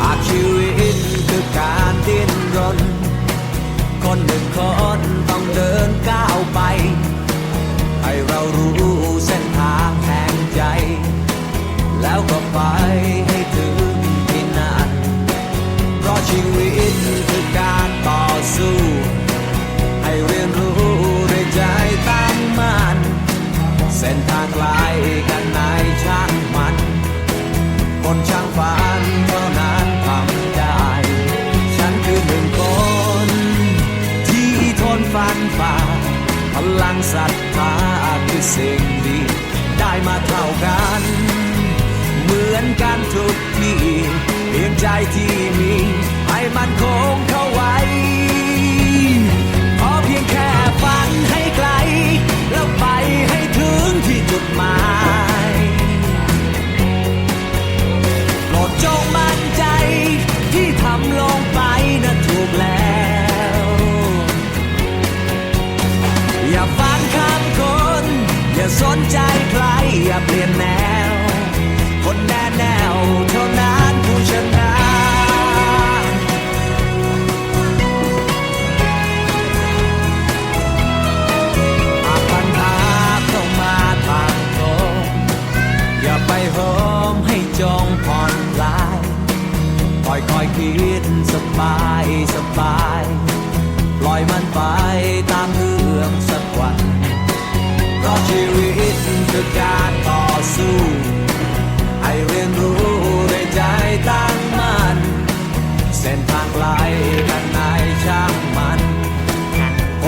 หากชีวิตคือการดิ้นรน คนหนึ่งคนต้องเดินก้าวไป ให้เรารู้เส้นทางแห่งใจ แล้วก็ไปให้ถึงที่นั่นเพราะชีวิตคือการต่อสู้ ให้เรียนรู้ด้วยใจตั้งมั่นเส้นทางไกลกันไหนช่างมัน คนช่างฝันเท่านั้น ฟันฝ่าพลังศรัทธาคือสิ่งดี ได้มาเท่ากัน เหมือนกันทุกที่เพียงใจที่มีให้มันคง เปลี่ยนแนว คนแน่แนวเท่านั้นผู้ชนะหาปัญหาเข้ามาทางตรงอย่าไปโหมให้จงผ่อนคลายค่อยคอยคิดสบายสบาย ปล่อยมันไปตาม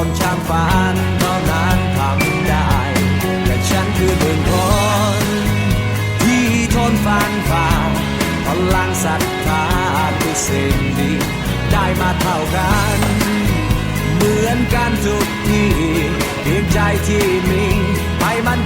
คนช่างฝันเท่านั้นทำได้ แต่ฉันคือหนึ่งคน ที่ทนฟันฝ่าพลังศรัทธาคือสิ่งดี ได้มาเท่ากัน เหมือนกันทุกที่เพียงใจที่มีให้มัน